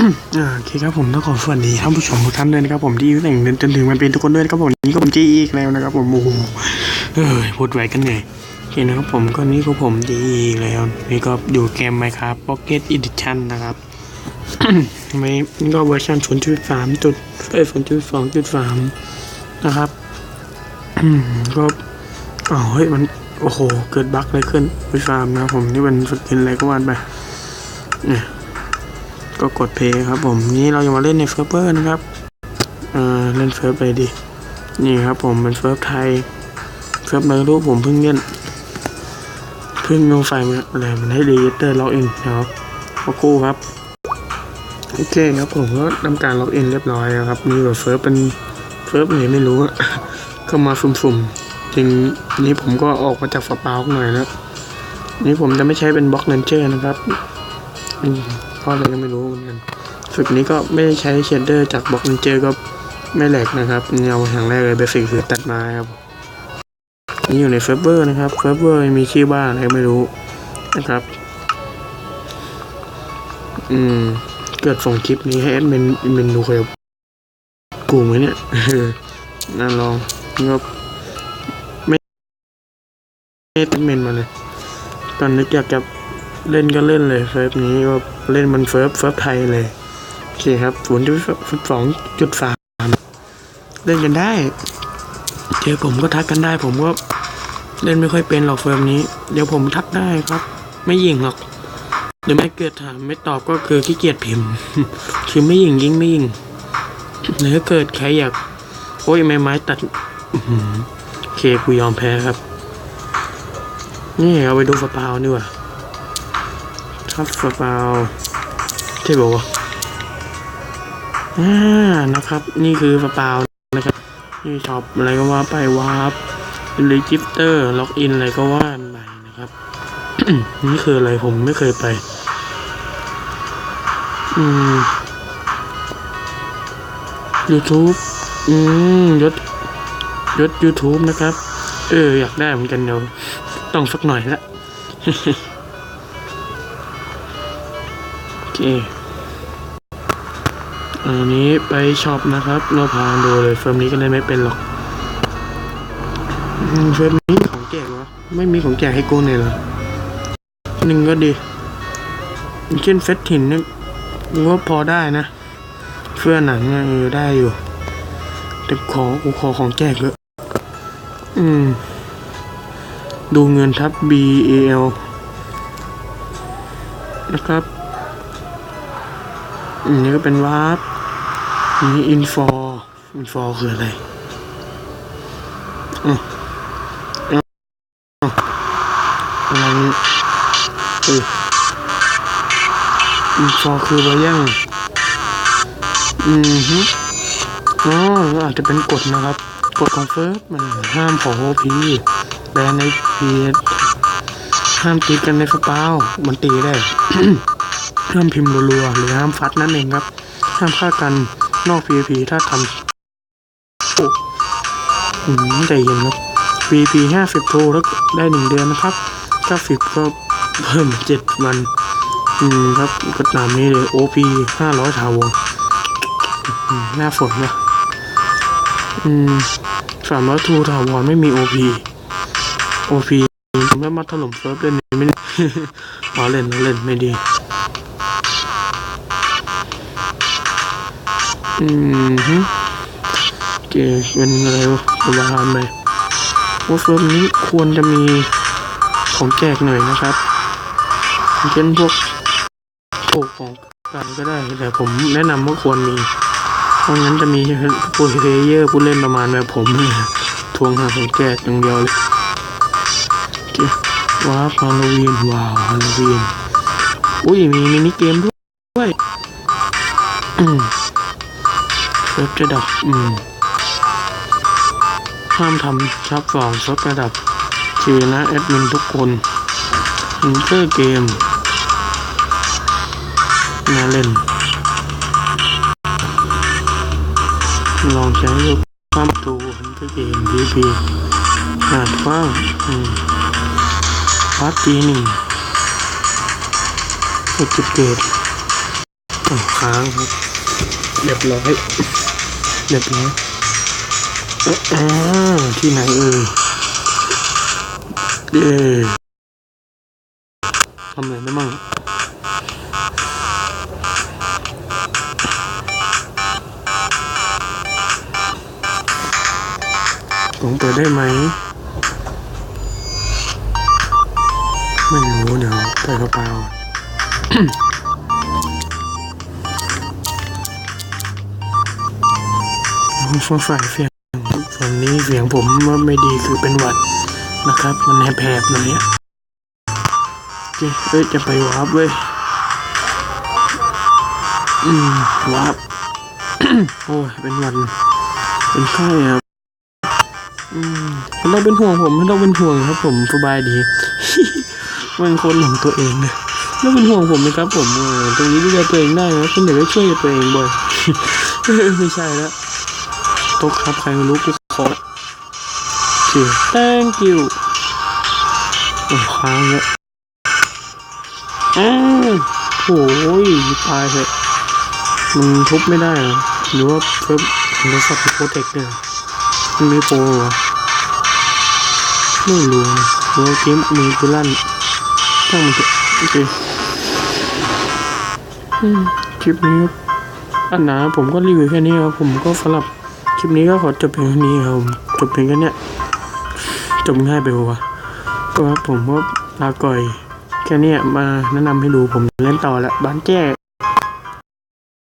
โอเคครับผมต้องขอสวัสดีท่านผู้ชมทุกท่านด้วยนะครับผมที่อยู่แต่งจนถึงมันเป็นทุกคนด้วยนะครับผมนี่ก็ผมจีอีกแล้วนะครับผมโอ้โหเอ้ยพูดไว้กันเหนื่อยโอเคนะครับผมก็นี่ก็ผมจีอีกแล้วนี่ก็อยู่เกม Minecraft Pocket Edition นะครับไม่นี่ก็เวอร์ชัน0.3จุดเอ้ย0.2.3นะครับก็อ๋อเฮ้ยมันโอ้โห เกิดบั๊กอะไรขึ้นไปฟาร์มนะครับผมนี่เป็นสกินอะไรก็ว่าไปเนี่ย ก็กดเพย์ครับผมนี่เราจะมาเล่นในเฟิร์ฟเวอร์นะครับเอ่อเล่นเฟิร์ฟไปดินี่ครับผมเป็นเฟิร์ฟไทยเฟิร์ฟในรูปผมเพิ่งเล่นเพิ่งลงไฟมาอะไรมันให้ดีเตอร์ล็อกอินนะครับพอกู้ครับโอเคครับผมก็ทำการล็อกอินเรียบร้อยแล้วครับนี่แบบเฟิร์ฟเป็นเฟิร์ฟไหนไม่รู้อะเข้ามาสุ่มๆจริงนี่ผมก็ออกมาจากฝาเปล่าหน่อยแล้วนี่ผมจะไม่ใช้เป็นบล็อกเลนเจอร์นะครับอืม เพราะอะไรก็ไม่รู้เหมือนกันฝึกนี้ก็ไม่ได้ใช้เชดเดอร์จากบล็อกเจอก็ไม่แหลกนะครับเอาอย่างแรกเลยเบสิกคือตัดไม้ครับนี่อยู่ในเฟเบอร์นะครับเฟเบอร์มีชื่อบ้านอะไรไม่รู้นะครับ อืม เกิดส่งคลิปนี้ให้แอดมินแอดมินดูเคยกูไหมเนี่ยน่าลองนี่ก็ไม่ไม่แอดมินมาเลย ตอนนึกอยากจะ เล่นก็เล่นเลยเฟิร์ฟนี้ก็เล่นมันเฟิร์ฟเฟิร์ฟไทยเลย โอเคครับศูนย์จุดสองจุดสามเล่นกันได้ เจอผมก็ทักกันได้ ผมก็เล่นไม่ค่อยเป็นหรอกเฟิร์ฟนี้ เดี๋ยวผมทักได้ครับ ไม่ยิงหรอกหรือไม่เกิดถามไม่ตอบก็คือขี้เกียจพิมพ์ คือไม่ยิงยิงไม่ยิงหรือเกิดใครอยากโอ้ยไม้ไม้ตัดโอเคกูยอมแพ้ครับ นี่เอาไปดูฝาเปล่าดีกว่า ครับฝาเปล่าใช่บอกว่าอ่านะครับ นี่คือฝาเปล่านะครับ นี่ช็อปอะไรก็ว่าไปวาร์ปรีจิสเตอร์ล็อกอินอะไรก็ว่าไปนะครับ นี่คืออะไรผมไม่เคยไป อืม YouTube อืมยศยศ YouTube นะครับ เออ อยากได้เหมือนกันเดี๋ยวต้องสักหน่อยละ เคอันนี้ไปช็อปนะครับ เราพาดูเลยเฟิร์มนี้ก็เลยไม่เป็นหรอกเฟิร์มนี้ของแจกวะไม่มีของแจกให้กูเลยเหรอหนึ่งก็ดีเช่นเฟสถินเนี่ยกูว่าพอได้นะเสื้อหนังเนี่ยเออได้อยู่แต่ขอกูขอของแจกเยอะอืม ดูเงินทับ B A L นะครับ อันนี้ก็เป็นวาร์ปนี่อินฟอร์อินฟอร์คืออะไรอะอะอะอะไรนี่เอออินฟอคืออะไรยังอืมฮึอ๋ออาจจะเป็นกฎนะครับ กฎของเฟิร์สมันห้ามขอโอพีแบนในพีห้ามตีกันในสปาวมันตีได้ ห้ามพิมพ์รัวๆหรือห้ามฟัดนั่นเองครับ ห้ามฆ่ากันนอก PVP ถ้าทำโอ้อืมใจเย็นครับ PVP ห้าสิบโทรแล้วได้หนึ่งเดือนนะครับถ้าสิบก็เพิ่มเจ็ดวัน อืมครับก็ตามนี้เลย OP ห้าร้อยถาวรอืมหน้าฝนว่ะอืมสามร้อยทูถาวรไม่มี OP OP ไม่มาถล่มเซิร์ฟเล่นไม่ได้อ๋อเล่นเล่นไม่ดี อืมฮึโอเคเป็นอะไรวะประมาณไปว่าเฟิร์มนี้ควรจะมีของแจกหน่อยนะครับเช่นพวกโอ้ของกันก็ได้ แต่ผมแนะนำว่าควรมี เพราะงั้นจะมีผู้เพลเยอร์ผู้เล่นประมาณแบบผมเนี่ยทวงหาของแจกอย่างเดียวเลยโอเคว้าวฮาโลวีนว้าวฮาโลวีนอุ้ยมีมินิเกมด้วยอืม ซิร์ฟระดับอืมห้ามทำชับสองเซิร์ฟระดับคือนะแอดมินทุกคนอินเตอร์เกมน่าเล่น ลองใช้ลูกความตูอินเตอร์เกมพีพีหาดกว้างพาร์ททีหนึ่งก็จุดเกิดอ้ค้างครับ เรียบร้อยเรียบร้อยอ่าที่ไหนเอ่ยเย้ทำอะไรได้มั่งผมเปิดได้ไหม ไม่รู้เดี๋ยวเปิดกระเป๋า ฟังฝ่ายเสียงวันนี้เสียงผมว่าไม่ดีคือเป็นหวัดนะครับ มันแผบๆหน่อยอะโอเคเอ้ยจะไปวาร์ปเว้ยอืมวาร์ปโอ้ยเป็นหวัดเป็นไข้ครับอืมไม่ต้องเป็นห่วงผมไม่ต้องเป็นห่วงครับ ผมสบายดีมันคนของตัวเองนะไม่ต้องเป็นห่วงผมนะครับ ผมตรงนี้ดูแลตัวเองได้นะคุณอย่าไปช่วยตัวเองบ่อยไม่ใช่แล้ว ตกครับ ใครไม่รู้กูขอโอ thank you โอ้ค้างแล้วอ้าวโอ้ยตายเถอะมันทุบไม่ได้หรอหรือว่าเพิ่มโทรศัพท์โปรเทคเนี่ยมันไม่โปรหรอไม่รู้นะหรือว่าเกมมือกูลั่นช่างมันเถอะโอเคคลิปนี้อันหนาผมก็รีวิวแค่นี้ครับ ผมก็สำหรับ คลิปนี้ก็ขอจบเพียงเท่านี้ครับจบเพียงแค่นี้จบง่ายไปวะก็ผมว่าลาก่อยแค่นี้มาแนะนำให้ดูผมเล่นต่อละบ้านแจ้